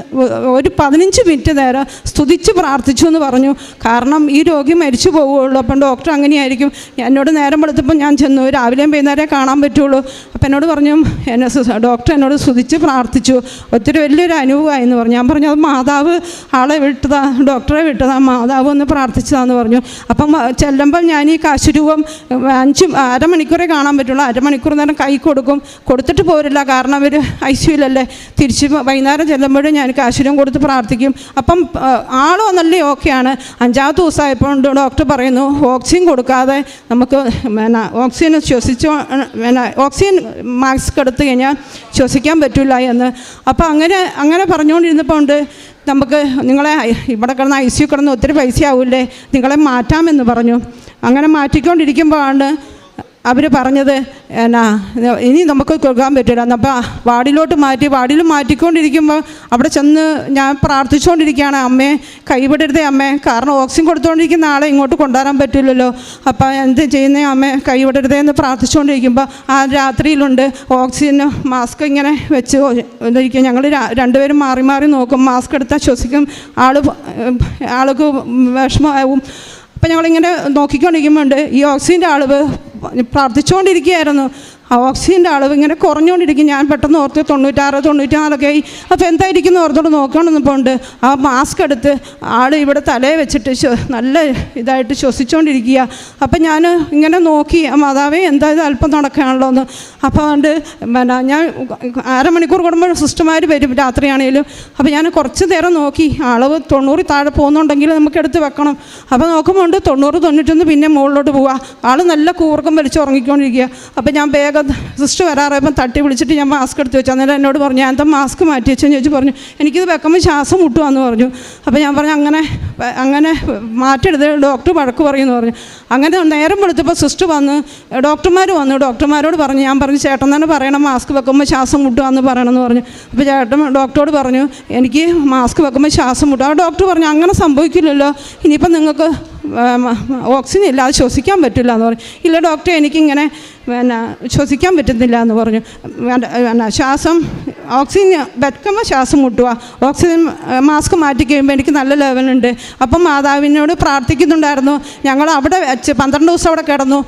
ഒരു പതിനഞ്ച് മിനിറ്റ് നേരം സ്തുതിച്ച് പ്രാർത്ഥിച്ചു എന്ന് പറഞ്ഞു കാരണം ഈ രോഗി മരിച്ചു പോവുകയുള്ളൂ. അപ്പം ഡോക്ടർ അങ്ങനെയായിരിക്കും. എന്നോട് നേരം വെളുത്തപ്പോൾ ഞാൻ ചെന്നു. രാവിലെയും വൈകുന്നേരം കാണാൻ പറ്റുള്ളൂ. അപ്പം എന്നോട് പറഞ്ഞു എന്നെ ഡോക്ടർ എന്നോട് സ്തുതിച്ച് പ്രാർത്ഥിച്ചു. ഒത്തിരി വലിയൊരു അനുഭവമായി എന്ന് പറഞ്ഞു. ഞാൻ പറഞ്ഞു അത് മാതാവ് ആളെ വിട്ടതാ ഡോക്ടറെ വിട്ടതാ മാതാവ് ഒന്ന് പ്രാർത്ഥിച്ചതാന്ന് പറഞ്ഞു. അപ്പം ചെല്ലുമ്പോൾ ചെല്ലുമ്പം ഞാൻ ഈ കാശുരൂപം അഞ്ച് അരമണിക്കൂറേ കാണാൻ പറ്റുള്ളൂ. അരമണിക്കൂർ നേരം കൈ കൊടുക്കും. കൊടുത്തിട്ട് പോരില്ല. കാരണം അവർ ഐ സിയിലല്ലേ തിരിച്ച് വൈകുന്നേരം ചെല്ലുമ്പോഴും ഞാൻ കാശുരൂപം കൊടുത്ത് പ്രാർത്ഥിക്കും. അപ്പം ആളോ നല്ല ഓക്കെയാണ് അഞ്ചാമത്തെ ദിവസമായപ്പോൾ ഡോക്ടർ പറയുന്നു ഓക്സിജൻ കൊടുക്കാതെ നമുക്ക് പിന്നെ ഓക്സിജൻ ശ്വസിച്ചോ പിന്നെ ഓക്സിജൻ മാസ്ക് എടുത്തു കഴിഞ്ഞാൽ ശ്വസിക്കാൻ പറ്റില്ല എന്ന്. അപ്പോൾ അങ്ങനെ അങ്ങനെ പറഞ്ഞുകൊണ്ടിരുന്നപ്പോൾ ഉണ്ട് നമുക്ക് നിങ്ങളെ ഇവിടെ കിടന്ന് ഐ സി കിടന്ന് ഒത്തിരി പൈസ ആവില്ലേ നിങ്ങളെ മാറ്റാമെന്ന് പറഞ്ഞു. അങ്ങനെ മാറ്റിക്കൊണ്ടിരിക്കുമ്പോഴാണ് അവർ പറഞ്ഞത് എന്നാ ഇനി നമുക്ക് കൊടുക്കാൻ പറ്റില്ല. എന്നപ്പോൾ വാർഡിലോട്ട് മാറ്റി വാർഡിൽ മാറ്റിക്കൊണ്ടിരിക്കുമ്പോൾ അവിടെ ചെന്ന് ഞാൻ പ്രാർത്ഥിച്ചുകൊണ്ടിരിക്കുകയാണ് അമ്മേ കൈവിടരുതേ അമ്മേ. കാരണം ഓക്സിജൻ കൊടുത്തുകൊണ്ടിരിക്കുന്ന ആളെ ഇങ്ങോട്ട് കൊണ്ടുവരാൻ പറ്റില്ലല്ലോ. അപ്പോൾ എന്ത് ചെയ്യുന്നേ അമ്മേ? കൈവിടരുതേ എന്ന് പ്രാർത്ഥിച്ചുകൊണ്ടിരിക്കുമ്പോൾ ആ രാത്രിയിലുണ്ട്. ഓക്സിജൻ മാസ്ക് ഇങ്ങനെ വെച്ച് ഇരിക്കും. ഞങ്ങൾ രണ്ടുപേരും മാറി മാറി നോക്കും. മാസ്ക് എടുത്താൽ ശ്വസിക്കും. ആൾ ആൾക്ക് വിഷമമാവും. അപ്പം ഞങ്ങളിങ്ങനെ നോക്കിക്കൊണ്ടിരിക്കുമ്പോൾ ഈ ഓക്സിജന്റെ അളവ് പ്രാർത്ഥിച്ചുകൊണ്ടിരിക്കുകയായിരുന്നു. ആ ഓക്സിജന്റെ അളവ് ഇങ്ങനെ കുറഞ്ഞുകൊണ്ടിരിക്കും. ഞാൻ പെട്ടെന്ന് ഓർത്ത് തൊണ്ണൂറ്റാറ് തൊണ്ണൂറ്റാറൊക്കെ ആയി. അപ്പോൾ എന്തായിരിക്കും എന്ന് ഓർത്തോട് നോക്കണമെന്നിപ്പോൾ ഉണ്ട് ആ മാസ്ക് എടുത്ത് ആൾ ഇവിടെ തലയെ വെച്ചിട്ട് നല്ല ഇതായിട്ട് ശ്വസിച്ചുകൊണ്ടിരിക്കുക അപ്പം ഞാൻ ഇങ്ങനെ നോക്കി ആ മാതാവേ എന്താ ഇത് അല്പം നടക്കുകയാണല്ലോ എന്ന് അപ്പോൾ അതുകൊണ്ട് പിന്നെ ഞാൻ അരമണിക്കൂർ കൂടുമ്പോൾ സിസ്റ്റർമാർ വരും രാത്രിയാണേലും. അപ്പോൾ ഞാൻ കുറച്ച് നേരം നോക്കി. അളവ് തൊണ്ണൂറ് താഴെ പോകുന്നുണ്ടെങ്കിൽ നമുക്ക് എടുത്ത് വെക്കണം. അപ്പോൾ നോക്കുമ്പോൾ ഉണ്ട് തൊണ്ണൂറ് തൊണ്ണൂറ്റൊന്ന് പിന്നെ മുകളിലോട്ട് പോവുക ആൾ നല്ല കൂർക്കം വലിച്ച് ഉറങ്ങിക്കൊണ്ടിരിക്കുക. അപ്പോൾ ഞാൻ വേഗം ഒക്കെ സിസ്റ്റർ വരാറായപ്പോൾ തട്ടി വിളിച്ചിട്ട് ഞാൻ മാസ്ക് എടുത്ത് വെച്ചു. അന്നേരം എന്നോട് പറഞ്ഞു ഞാൻ എന്താ മാസ്ക് മാറ്റി വെച്ചെന്ന്? ചോദിച്ചു പറഞ്ഞു എനിക്കിത് വെക്കുമ്പോൾ ശ്വാസം മുട്ടുവാന്ന് പറഞ്ഞു. അപ്പോൾ ഞാൻ പറഞ്ഞു അങ്ങനെ അങ്ങനെ മാറ്റരുത് ഡോക്ടർ വഴക്ക് പറയുമെന്ന് പറഞ്ഞു. അങ്ങനെ നേരം വെളുത്തപ്പോൾ സിസ്റ്റർ വന്ന് ഡോക്ടർമാർ വന്നു. ഡോക്ടർമാരോട് പറഞ്ഞു ഞാൻ പറഞ്ഞു ചേട്ടൻ തന്നെ പറയണം മാസ്ക് വെക്കുമ്പോൾ ശ്വാസം മുട്ടുവാന്ന് പറയണമെന്ന് പറഞ്ഞു. അപ്പോൾ ചേട്ടൻ ഡോക്ടറോട് പറഞ്ഞു എനിക്ക് മാസ്ക് വെക്കുമ്പോൾ ശ്വാസം മുട്ടും. ആ ഡോക്ടർ പറഞ്ഞു അങ്ങനെ സംഭവിക്കില്ലല്ലോ. ഇനിയിപ്പം നിങ്ങൾക്ക് ഓക്സിജൻ ഇല്ലാതെ ശ്വസിക്കാൻ പറ്റില്ല എന്ന് പറഞ്ഞു. ഇല്ല ഡോക്ടർ എനിക്കിങ്ങനെ പിന്നെ ശ്വസിക്കാൻ പറ്റുന്നില്ല എന്ന് പറഞ്ഞു. വേണ്ട ശ്വാസം ഓക്സിജൻ വെക്കുമ്പോൾ ശ്വാസം മുട്ടുക. ഓക്സിജൻ മാസ്ക് മാറ്റി കഴിയുമ്പോൾ എനിക്ക് നല്ല ലെവലുണ്ട്. അപ്പം മാതാവിനോട് പ്രാർത്ഥിക്കുന്നുണ്ടായിരുന്നു. ഞങ്ങൾ അവിടെ വെച്ച് പന്ത്രണ്ട് ദിവസം അവിടെ കിടന്നു.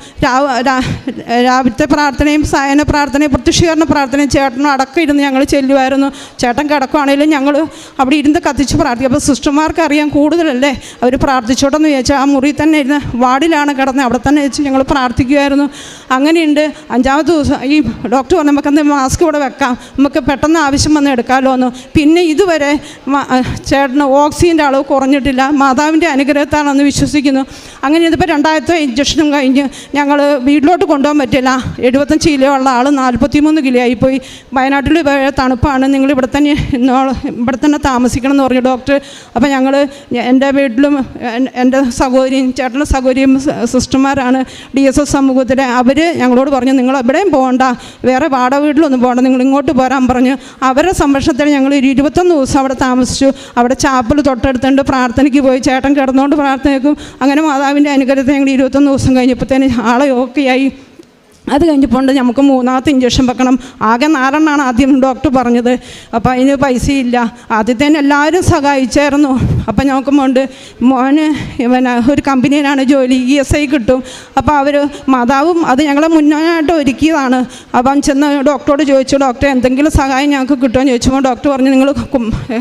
രാവിലത്തെ പ്രാർത്ഥനയും സായന പ്രാർത്ഥനയും പ്രത്യക്ഷീകരണ പ്രാർത്ഥനയും ചേട്ടനും അടക്കം ഇരുന്ന് ഞങ്ങൾ ചെല്ലുമായിരുന്നു ചേട്ടൻ കിടക്കുവാണെങ്കിലും ഞങ്ങൾ അവിടെ ഇരുന്ന് കത്തിച്ച് പ്രാർത്ഥിക്കും. അപ്പോൾ സിസ്റ്റർമാർക്ക് അറിയാം കൂടുതലല്ലേ? അവർ പ്രാർത്ഥിച്ചോട്ടെന്ന് ചോദിച്ചാൽ ആ മുറി തന്നെ ഇരുന്ന് വാർഡിലാണ് കിടന്നത് അവിടെ തന്നെ വെച്ച് ഞങ്ങൾ പ്രാർത്ഥിക്കുമായിരുന്നു അങ്ങനെയുണ്ട്. അഞ്ചാമത്തെ ദിവസം ഈ ഡോക്ടർ പറഞ്ഞു നമുക്കെന്ത് മാസ്ക് ഇവിടെ വെക്കാം. നമുക്ക് പെട്ടെന്ന് ആവശ്യം വന്ന് എടുക്കാമല്ലോ എന്ന്. പിന്നെ ഇതുവരെ ചേട്ടന് ഓക്സിജന്റെ അളവ് കുറഞ്ഞിട്ടില്ല. മാതാവിന്റെ അനുഗ്രഹത്താണെന്ന് വിശ്വസിക്കുന്നു. അങ്ങനെ ഇതിപ്പോൾ രണ്ടായിരത്തെ ഇഞ്ചക്ഷനും കഴിഞ്ഞ് ഞങ്ങൾ വീട്ടിലോട്ട് കൊണ്ടുപോകാൻ പറ്റില്ല. എഴുപത്തഞ്ച് കിലോ ഉള്ള ആൾ നാൽപ്പത്തിമൂന്ന് കിലോ ആയിപ്പോയി. വയനാട്ടിൽ തണുപ്പാണ്. നിങ്ങൾ ഇവിടെ തന്നെ ഇവിടെ തന്നെ താമസിക്കണം എന്ന് പറഞ്ഞു ഡോക്ടർ. അപ്പോൾ ഞങ്ങൾ എന്റെ വീട്ടിലും എന്റെ സഹോദരിയും ചേട്ടന്റെ സഹോദരിയും സിസ്റ്റർമാരാണ് ഡി എസ് എസ് സമൂഹത്തിലെ. അവർ ഞങ്ങളോട് പറഞ്ഞു നിങ്ങൾ എവിടെയും പോകണ്ട. വേറെ വാടക വീട്ടിലൊന്നും പോകണ്ട. നിങ്ങൾ ഇങ്ങോട്ട് പോരാൻ പറഞ്ഞു അവരുടെ സംരക്ഷണത്തിൽ ഞങ്ങൾ ഒരു ഇരുപത്തൊന്ന് ദിവസം അവിടെ താമസിച്ചു. അവിടെ ചാപ്പൽ തൊട്ടടുത്തുണ്ട്. പ്രാർത്ഥനയ്ക്ക് പോയി ചേട്ടൻ കിടന്നുകൊണ്ട് പ്രാർത്ഥനയ്ക്കും. അങ്ങനെ മാതാവിന്റെ അനുഗ്രഹത്തിൽ ഞങ്ങൾ ഇരുപത്തൊന്ന് ദിവസം കഴിഞ്ഞപ്പോഴത്തേന് ആളെ ഓക്കെയായി അത് കഴിഞ്ഞപ്പോൾ നമുക്ക് മൂന്നാമത്തെ ഇഞ്ചക്ഷൻ വെക്കണം. ആകെ നാലെണ്ണാണ് ആദ്യം ഡോക്ടർ പറഞ്ഞത്. അപ്പോൾ അതിന് പൈസയില്ല ആദ്യത്തേന് എല്ലാവരും സഹായിച്ചായിരുന്നു. അപ്പം നോക്കുമ്പോണ്ട് മോന് പിന്നെ ഒരു കമ്പനിയിലാണ് ജോലി ഇ എസ് ഐ കിട്ടും. അപ്പോൾ അവർ മാതാവും അത് ഞങ്ങളെ മുന്നോട്ട് ഒരുക്കിയതാണ്. അപ്പം ചെന്ന് ഡോക്ടറോട് ചോദിച്ചു ഡോക്ടർ എന്തെങ്കിലും സഹായം ഞങ്ങൾക്ക് കിട്ടുമോ? എന്ന് ചോദിച്ചപ്പോൾ ഡോക്ടർ പറഞ്ഞു നിങ്ങൾ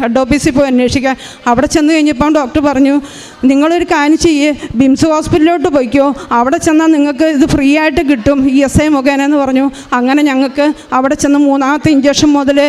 ഹെഡ് ഓഫീസിൽ പോയി അന്വേഷിക്കാൻ അവിടെ ചെന്ന് കഴിഞ്ഞപ്പോൾ ഡോക്ടർ പറഞ്ഞു നിങ്ങളൊരു കാര്യം ചെയ്യേ. ബിംസ് ഹോസ്പിറ്റലിലോട്ട് പോയിക്കോ. അവിടെ ചെന്നാൽ നിങ്ങൾക്ക് ഇത് ഫ്രീ ആയിട്ട് കിട്ടും. ഇ എസ് ഐ മുഖേന എന്ന് പറഞ്ഞു. അങ്ങനെ ഞങ്ങൾക്ക് അവിടെ ചെന്ന് മൂന്നാമത്തെ ഇഞ്ചക്ഷൻ മുതൽ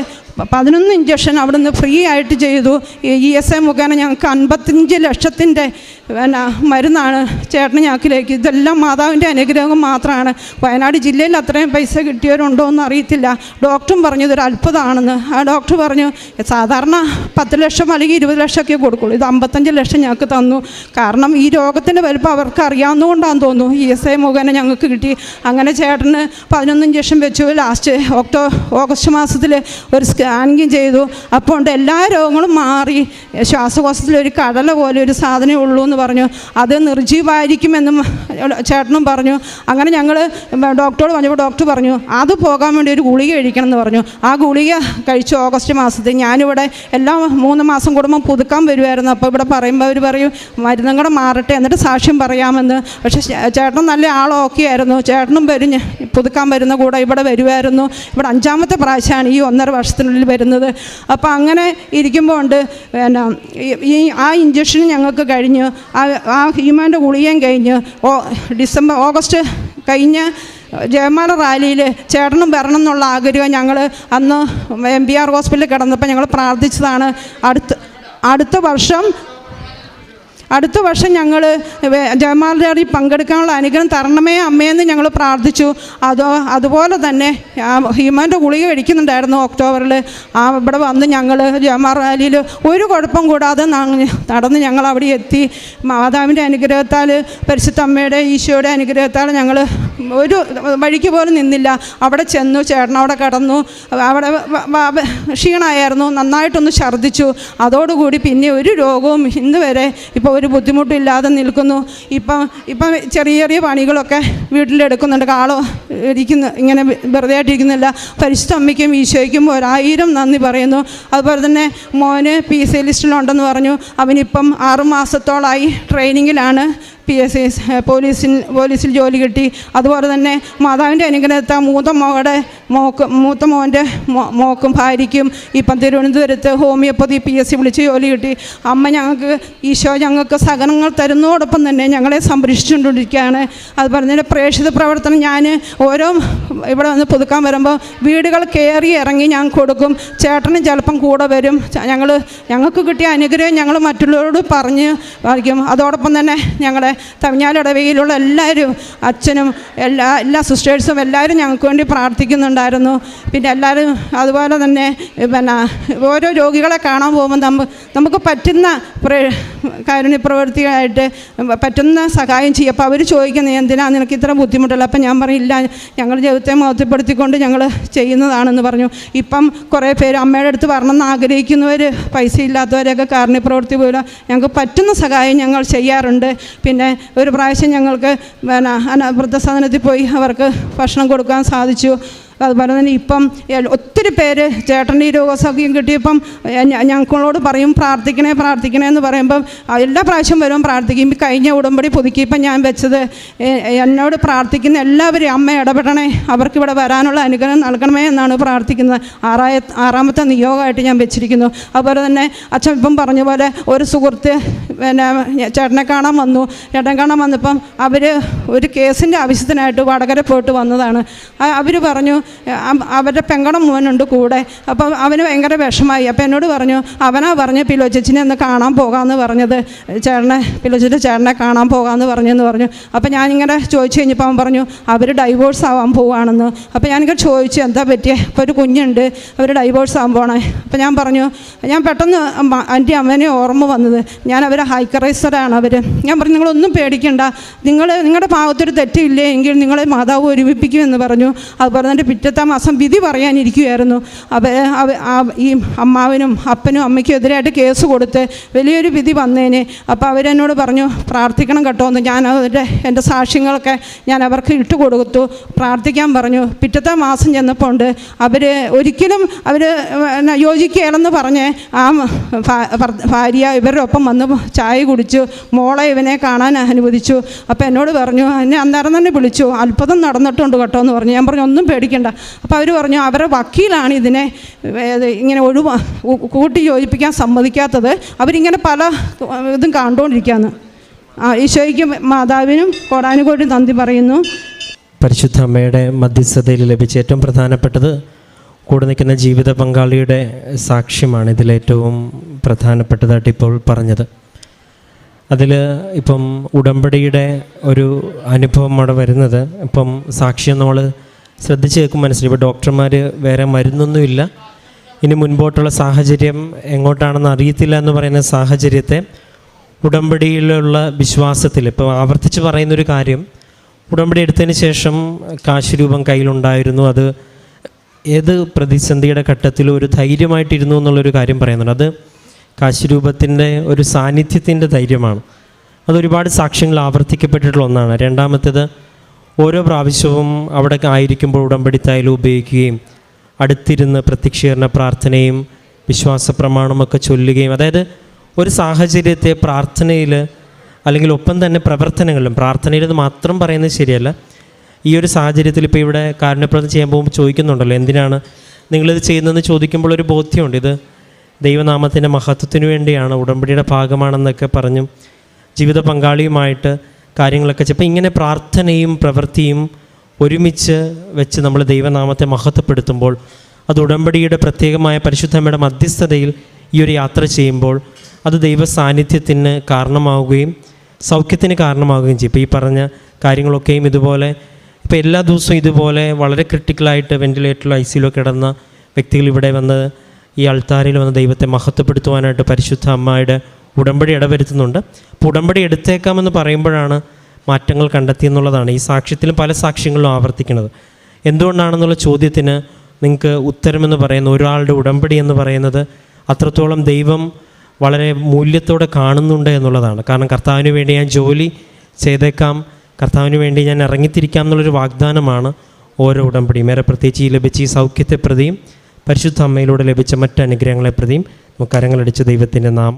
പതിനൊന്ന് ഇഞ്ചക്ഷൻ അവിടുന്ന് ഫ്രീ ആയിട്ട് ചെയ്തു. ഇ എസ് ഐ മുഖേന ഞങ്ങൾക്ക് അൻപത്തഞ്ച് ലക്ഷത്തിന്റെ പിന്നെ മരുന്നാണ് ചേട്ടന് ഞങ്ങൾക്കിലേക്ക്. ഇതെല്ലാം മാതാവിന്റെ അനുഗ്രഹം മാത്രമാണ് വയനാട് ജില്ലയിൽ അത്രയും പൈസ കിട്ടിയവരുണ്ടോ എന്ന് അറിയത്തില്ല. ഡോക്ടറും പറഞ്ഞു ഇതൊരു അത്ഭുതമാണെന്ന്. ആ ഡോക്ടർ പറഞ്ഞു സാധാരണ പത്ത് ലക്ഷം അല്ലെങ്കിൽ ഇരുപത് ലക്ഷമൊക്കെ കൊടുക്കുള്ളൂ. ഇത് അമ്പത്തഞ്ച് ലക്ഷം ഞങ്ങൾക്ക് തന്നു. കാരണം ഈ രോഗത്തിന്റെ വലുപ്പം അവർക്ക് അറിയാവുന്നതുകൊണ്ടാണെന്ന് തോന്നുന്നു. ഇ എസ് ഐ മുഖേന ഞങ്ങൾക്ക് കിട്ടി. അങ്ങനെ ചേട്ടന് പതിനൊന്ന് ഇഞ്ചക്ഷൻ വെച്ചു. ലാസ്റ്റ് ഒക്ടോ ഓഗസ്റ്റ് മാസത്തിൽ ഒരു സ്കാനിങ് ചെയ്തു. അപ്പോൾ ഉണ്ട് എല്ലാ രോഗങ്ങളും മാറി. ശ്വാസകോശത്തിലൊരു കടല പോലെ ഒരു സാധനമേ ഉള്ളൂ എന്ന് പറഞ്ഞു. അത് നിർജീവായിരിക്കുമെന്നും ചേട്ടനും പറഞ്ഞു. അങ്ങനെ ഞങ്ങൾ ഡോക്ടറോട് പറഞ്ഞപ്പോൾ ഡോക്ടർ പറഞ്ഞു അത് പോകാൻ വേണ്ടി ഒരു ഗുളിക കഴിക്കണം എന്ന് പറഞ്ഞു. ആ ഗുളിക കഴിച്ചു ഓഗസ്റ്റ് മാസത്തിൽ. ഞാനിവിടെ എല്ലാ മൂന്ന് മാസം കൂടുമ്പോൾ പുതുക്കാൻ വരുമായിരുന്നു അപ്പോൾ ഇവിടെ പറയുമ്പോൾ അവർ പറയും മരുന്നും കൂടെ മാറട്ടെ എന്നിട്ട് സാക്ഷ്യം പറയാമെന്ന്. പക്ഷേ ചേട്ടൻ നല്ല ആളൊക്കെ ആയിരുന്നു. ചേട്ടനും വരും പുതുക്കാൻ വരുന്ന കൂടെ ഇവിടെ വരുമായിരുന്നു ഇവിടെ അഞ്ചാമത്തെ പ്രാവശ്യമാണ് ഈ ഒന്നര വർഷത്തിനുള്ളിൽ വരുന്നത്. അപ്പോൾ അങ്ങനെ ഇരിക്കുമ്പോൾ ഉണ്ട് പിന്നെ ഈ- ആ ഇഞ്ചക്ഷൻ ഞങ്ങൾക്ക് കഴിഞ്ഞ് ആ ആ ഹീമാന്റെ ഗുളികയും കഴിഞ്ഞ് ഓ ഡിസംബർ ഓഗസ്റ്റ് കഴിഞ്ഞ് ജയമാല റാലിയിൽ ചേട്ടനും വരണം എന്നുള്ള ആഗ്രഹം ഞങ്ങൾ അന്ന് എം ബി ആർ ഹോസ്പിറ്റലിൽ കിടന്നപ്പോൾ ഞങ്ങൾ പ്രാർത്ഥിച്ചതാണ്. അടുത്ത അടുത്ത വർഷം അടുത്ത വർഷം ഞങ്ങൾ ജയമാലി പങ്കെടുക്കാനുള്ള അനുഗ്രഹം തരണമേ അമ്മയെന്ന് ഞങ്ങൾ പ്രാർത്ഥിച്ചു. അതോ അതുപോലെ തന്നെ ആ ഹ്യൂമന്റെ ഗുളിക കഴിക്കുന്നുണ്ടായിരുന്നു ഒക്ടോബറിൽ ആ ഇവിടെ വന്ന് ഞങ്ങൾ ജയമാർ റാലിയിൽ ഒരു കുഴപ്പം കൂടാതെ നടന്ന് ഞങ്ങൾ അവിടെ എത്തി. മാതാവിന്റെ അനുഗ്രഹത്താൽ പരിശുദ്ധ അമ്മയുടെ ഈശോയുടെ അനുഗ്രഹത്താൽ ഞങ്ങൾ ഒരു വഴിക്ക് പോലും നിന്നില്ല. അവിടെ ചെന്നു ചേട്ടൻ അവിടെ കിടന്നു. അവിടെ ക്ഷീണമായിരുന്നു. നന്നായിട്ടൊന്ന് ഛർദ്ദിച്ചു. അതോടുകൂടി പിന്നെ ഒരു രോഗവും ഇന്ന് വരെ ഇപ്പോൾ ഒരു ബുദ്ധിമുട്ടില്ലാതെ നിൽക്കുന്നു. ഇപ്പം ഇപ്പം ചെറിയ ചെറിയ പണികളൊക്കെ വീട്ടിലെടുക്കുന്നുണ്ട്. കാളോ ഇരിക്കുന്നു ഇങ്ങനെ വെറുതെ ആയിട്ടിരിക്കുന്നില്ല. പരിശുദ്ധ അമ്മയ്ക്കും ഈശോയ്ക്കും ഒരായിരം നന്ദി പറയുന്നു. അതുപോലെ തന്നെ മോന് പി സി ലിസ്റ്റിലുണ്ടെന്ന് പറഞ്ഞു. അവനിപ്പം ആറുമാസത്തോളായി ട്രെയിനിങ്ങിലാണ് പി എസ് സി പോലീസിൽ പോലീസിൽ ജോലി കിട്ടി. അതുപോലെ തന്നെ മാതാവിന്റെ അനുഗ്രഹത്തെ മൂത്ത മോടെ മോക്ക് മൂത്ത മോന്റെ മോക്കും ഭാര്യയ്ക്കും ഇപ്പം തിരുവനന്തപുരത്ത് ഹോമിയോപ്പതി പി എസ് സി വിളിച്ച് ജോലി കിട്ടി. അമ്മ ഞങ്ങൾക്ക് ഈശോ ഞങ്ങൾക്ക് സഹനങ്ങൾ തരുന്നതോടൊപ്പം തന്നെ ഞങ്ങളെ സംരക്ഷിച്ചുകൊണ്ടിരിക്കുകയാണ്. അത് പറഞ്ഞതിന്റെ പ്രേക്ഷിത പ്രവർത്തനം ഞാൻ ഓരോ ഇവിടെ വന്ന് പുതുക്കാൻ വരുമ്പോൾ വീടുകൾ കയറി ഇറങ്ങി ഞാൻ കൊടുക്കും. ചേട്ടനും ചിലപ്പം കൂടെ വരും. ഞങ്ങൾ ഞങ്ങൾക്ക് കിട്ടിയ അനുഗ്രഹം ഞങ്ങൾ മറ്റുള്ളവരോട് പറഞ്ഞ് വായിക്കും. അതോടൊപ്പം തന്നെ ഞങ്ങളുടെ തമിഴ്നാടിടവയിലുള്ള എല്ലാവരും അച്ഛനും എല്ലാ എല്ലാ സിസ്റ്റേഴ്സും എല്ലാവരും ഞങ്ങൾക്ക് വേണ്ടി പ്രാർത്ഥിക്കുന്നുണ്ടായിരുന്നു. പിന്നെ എല്ലാവരും അതുപോലെ തന്നെ പിന്നെ ഓരോ രോഗികളെ കാണാൻ പോകുമ്പോൾ നമ്മ നമുക്ക് പറ്റുന്ന പ്ര കാരുണ്യ പ്രവൃത്തിയായിട്ട് പറ്റുന്ന സഹായം ചെയ്യും. അപ്പോൾ അവർ ചോദിക്കുന്നത് എന്തിനാ നിനക്ക് ഇത്ര ബുദ്ധിമുട്ടുള്ളത്? അപ്പം ഞാൻ പറയില്ല ഞങ്ങൾ ജീവിതത്തെ മോത്തപ്പെടുത്തിക്കൊണ്ട് ഞങ്ങൾ ചെയ്യുന്നതാണെന്ന് പറഞ്ഞു. ഇപ്പം കുറേ പേര് അമ്മയുടെ അടുത്ത് വരണമെന്ന് ആഗ്രഹിക്കുന്നവർ പൈസ ഇല്ലാത്തവരൊക്കെ കാരുണ്യ പ്രവൃത്തി പോലെ ഞങ്ങൾക്ക് പറ്റുന്ന സഹായം ഞങ്ങൾ ചെയ്യാറുണ്ട്. പിന്നെ ഒരു പ്രാവശ്യം ഞങ്ങൾക്ക് പിന്നെ വൃദ്ധസദനത്തിൽ പോയി അവർക്ക് ഭക്ഷണം കൊടുക്കാൻ സാധിച്ചു. അതുപോലെ തന്നെ ഇപ്പം ഒത്തിരി പേര് ചേട്ടന്റെ ഈ രോഗസൗഖ്യം കിട്ടിയപ്പം ഞങ്ങളോട് പറയും പ്രാർത്ഥിക്കണേ പ്രാർത്ഥിക്കണേ എന്ന് പറയുമ്പം എല്ലാ പ്രാവശ്യം വരും പ്രാർത്ഥിക്കും. കഴിഞ്ഞ ഉടമ്പടി പുതുക്കിയപ്പം ഞാൻ വെച്ചത് എന്നോട് പ്രാർത്ഥിക്കുന്ന എല്ലാവരും അമ്മ ഇടപെടണേ അവർക്കിവിടെ വരാനുള്ള അനുഗ്രഹം നൽകണമേ എന്നാണ് പ്രാർത്ഥിക്കുന്നത്. ആറായ ആറാമത്തെ നിയോഗമായിട്ട് ഞാൻ വെച്ചിരിക്കുന്നു. അതുപോലെ തന്നെ അച്ഛൻ ഇപ്പം പറഞ്ഞ പോലെ ഒരു സുഹൃത്ത് പിന്നെ ചേട്ടനെ കാണാൻ വന്നു. ചേട്ടനെ കാണാൻ വന്നപ്പം അവർ ഒരു കേസിന്റെ ആവശ്യത്തിനായിട്ട് വടകര പോയിട്ട് വന്നതാണ്. അവർ പറഞ്ഞു അവരുടെ പെങ്കടം മോനുണ്ട് കൂടെ. അപ്പം അവന് ഭയങ്കര വിഷമായി. അപ്പം എന്നോട് പറഞ്ഞു അവനാ പറഞ്ഞു പിലോ ചേച്ചിനെ ഒന്ന് കാണാൻ പോകാമെന്ന് പറഞ്ഞത്. ചേട്ടനെ പിലോ ചേച്ചി ചേട്ടനെ കാണാൻ പോകാമെന്ന് പറഞ്ഞെന്ന് പറഞ്ഞു. അപ്പം ഞാനിങ്ങനെ ചോദിച്ചു കഴിഞ്ഞപ്പോൾ അവൻ പറഞ്ഞു അവർ ഡൈവോഴ്സ് ആവാൻ പോവുകയാണെന്ന് അപ്പം ഞാനിങ്ങനെ ചോദിച്ചു എന്താ പറ്റിയേ? ഇപ്പോൾ ഒരു കുഞ്ഞുണ്ട്. അവർ ഡൈവോഴ്സ് ആവാൻ പോകണേ അപ്പം ഞാൻ പറഞ്ഞു ഞാൻ പെട്ടെന്ന് എന്റെ അമ്മേനെ ഓർമ്മ വന്നത്. ഞാൻ അവർ ഹൈക്കറൈസറാണ് അവർ ഞാൻ പറഞ്ഞു നിങ്ങളൊന്നും പേടിക്കണ്ട. നിങ്ങൾ നിങ്ങളുടെ ഭാഗത്തൊരു തെറ്റില്ലേ എങ്കിൽ നിങ്ങളെ മാതാവ് ഒരുമിപ്പിക്കുമെന്ന് പറഞ്ഞു. അത് പറഞ്ഞിട്ട് പിറ്റത്തെ മാസം വിധി പറയാനിരിക്കുമായിരുന്നു അവ ഈ അമ്മാവിനും അപ്പനും അമ്മയ്ക്കും എതിരായിട്ട് കേസ് കൊടുത്ത് വലിയൊരു വിധി വന്നേനെ. അപ്പോൾ അവരെന്നോട് പറഞ്ഞു പ്രാർത്ഥിക്കണം കേട്ടോ എന്ന്. ഞാൻ അവരുടെ എന്റെ സാക്ഷ്യങ്ങളൊക്കെ ഞാൻ അവർക്ക് ഇട്ട് കൊടുത്തു. പ്രാർത്ഥിക്കാൻ പറഞ്ഞു. പിറ്റത്തെ മാസം ചെന്നപ്പോൾ ഉണ്ട് അവർ ഒരിക്കലും അവർ യോജിക്കുകയാണെന്ന് പറഞ്ഞ് ആ ഭാര്യ ഇവരുടെ ഒപ്പം വന്ന് ചായ കുടിച്ചു മോളെ ഇവനെ കാണാൻ അനുവദിച്ചു. അപ്പോൾ എന്നോട് പറഞ്ഞു എന്നെ അന്നേരം തന്നെ വിളിച്ചു. അത്ഭുതം നടന്നിട്ടുണ്ട് കേട്ടോ എന്ന് പറഞ്ഞു. ഞാൻ പറഞ്ഞു ഒന്നും പേടിക്കണ്ട. അപ്പോൾ അവർ പറഞ്ഞു അവരെ വക്കീലാണ് ഇതിനെ ഇങ്ങനെ ഒഴിവാ കൂട്ടി യോജിപ്പിക്കാൻ സമ്മതിക്കാത്തത്. അവരിങ്ങനെ പല ഇതും കണ്ടുകൊണ്ടിരിക്കുകയാണ് ഈശോയ്ക്കും മാതാവിനും കോടാനുകോടി നന്ദി പറയുന്നു. പരിശുദ്ധ അമ്മയുടെ മധ്യസ്ഥതയിൽ ലഭിച്ച ഏറ്റവും പ്രധാനപ്പെട്ടത് കൂടെ നിൽക്കുന്ന ജീവിത പങ്കാളിയുടെ സാക്ഷ്യമാണ് ഇതിലേറ്റവും പ്രധാനപ്പെട്ടതായിട്ട് ഇപ്പോൾ പറഞ്ഞത്. അതിൽ ഇപ്പം ഉടമ്പടിയുടെ ഒരു അനുഭവം അവിടെ വരുന്നത്. ഇപ്പം സാക്ഷ്യം നമ്മൾ ശ്രദ്ധിച്ച് കേൾക്കും മനസ്സിലായി ഇപ്പോൾ ഡോക്ടർമാർ വേറെ മരുന്നൊന്നുമില്ല. ഇനി മുൻപോട്ടുള്ള സാഹചര്യം എങ്ങോട്ടാണെന്ന് അറിയത്തില്ല എന്ന് പറയുന്ന സാഹചര്യത്തെ ഉടമ്പടിയിലുള്ള വിശ്വാസത്തിൽ ഇപ്പോൾ ആവർത്തിച്ച് പറയുന്നൊരു കാര്യം ഉടമ്പടി എടുത്തതിന് ശേഷം കാശ് രൂപം കയ്യിലുണ്ടായിരുന്നു. അത് ഏത് പ്രതിസന്ധിയുടെ ഘട്ടത്തിലും ഒരു ധൈര്യമായിട്ടിരുന്നു എന്നുള്ളൊരു കാര്യം പറയുന്നുണ്ട്. അത് കാശ് രൂപത്തിന്റെ ഒരു സാന്നിധ്യത്തിന്റെ ധൈര്യമാണ്. അതൊരുപാട് സാക്ഷ്യങ്ങൾ ആവർത്തിക്കപ്പെട്ടിട്ടുള്ള ഒന്നാണ്. രണ്ടാമത്തേത് ഓരോ പ്രാവശ്യവും അവിടെ ആയിരിക്കുമ്പോൾ ഉടമ്പടി തൈലം ഉപയോഗിക്കുകയും അടുത്തിരുന്ന് പ്രത്യക്ഷീകരണ പ്രാർത്ഥനയും വിശ്വാസ പ്രമാണമൊക്കെ ചൊല്ലുകയും അതായത് ഒരു സാഹചര്യത്തെ പ്രാർത്ഥനയിൽ അല്ലെങ്കിൽ ഒപ്പം തന്നെ പ്രവർത്തനങ്ങളിലും പ്രാർത്ഥനയിൽ മാത്രം പറയുന്നത് ശരിയല്ല. ഈ ഒരു സാഹചര്യത്തിൽ ഇപ്പോൾ ഇവിടെ കാരുണ്യപ്രദം ചെയ്യാൻ പോകുമ്പോൾ ചോദിക്കുന്നുണ്ടല്ലോ എന്തിനാണ് നിങ്ങളിത് ചെയ്യുന്നതെന്ന് ചോദിക്കുമ്പോൾ ഒരു ബോധ്യമുണ്ട്. ഇത് ദൈവനാമത്തിന്റെ മഹത്വത്തിന് വേണ്ടിയാണ് ഉടമ്പടിയുടെ ഭാഗമാണെന്നൊക്കെ പറഞ്ഞും ജീവിത പങ്കാളിയുമായിട്ട് കാര്യങ്ങളൊക്കെ ചെയ്യും. ഇങ്ങനെ പ്രാർത്ഥനയും പ്രവൃത്തിയും ഒരുമിച്ച് വെച്ച് നമ്മൾ ദൈവനാമത്തെ മഹത്വപ്പെടുത്തുമ്പോൾ അത് ഉടമ്പടിയുടെ പ്രത്യേകമായ പരിശുദ്ധമ്മയുടെ മധ്യസ്ഥതയിൽ ഈ ഒരു യാത്ര ചെയ്യുമ്പോൾ അത് ദൈവ സാന്നിധ്യത്തിന് കാരണമാവുകയും സൗഖ്യത്തിന് കാരണമാവുകയും ചെയ്യും ഇപ്പോൾ ഈ പറഞ്ഞ കാര്യങ്ങളൊക്കെയും ഇതുപോലെ ഇപ്പോൾ എല്ലാ ദിവസവും ഇതുപോലെ വളരെ ക്രിട്ടിക്കലായിട്ട് വെന്റിലേറ്ററിലോ ഐ സിയിലോ കിടന്ന വ്യക്തികൾ ഇവിടെ വന്ന് ഈ അൾത്താരയിൽ വന്ന് ദൈവത്തെ മഹത്വപ്പെടുത്തുവാനായിട്ട് പരിശുദ്ധ അമ്മയുടെ ഉടമ്പടി ഇടവരുത്തുന്നുണ്ട്. അപ്പോൾ ഉടമ്പടി എടുത്തേക്കാമെന്ന് പറയുമ്പോഴാണ് മാറ്റങ്ങൾ കണ്ടെത്തിയെന്നുള്ളതാണ് ഈ സാക്ഷ്യത്തിലും പല സാക്ഷ്യങ്ങളും ആവർത്തിക്കുന്നത്. എന്തുകൊണ്ടാണെന്നുള്ള ചോദ്യത്തിന് നിങ്ങൾക്ക് ഉത്തരമെന്ന് പറയുന്ന ഒരാളുടെ ഉടമ്പടി എന്ന് പറയുന്നത് അത്രത്തോളം ദൈവം വളരെ മൂല്യത്തോടെ കാണുന്നുണ്ട് എന്നുള്ളതാണ്. കാരണം കർത്താവിന് വേണ്ടി ഞാൻ ജോലി ചെയ്തേക്കാം. കർത്താവിന് വേണ്ടി ഞാൻ ഇറങ്ങിത്തിരിക്കാം എന്നുള്ളൊരു വാഗ്ദാനമാണ് ഓരോ ഉടമ്പടിയും. ഏറെ പ്രത്യേകിച്ച് ഈ ലഭിച്ച ഈ സൗഖ്യത്തെ പ്രതിയും പരിശുദ്ധ അമ്മയിലൂടെ ലഭിച്ച മറ്റ് അനുഗ്രഹങ്ങളെ പ്രതിയും നമുക്ക് കരങ്ങളടിച്ച് ദൈവത്തിന്റെ നാം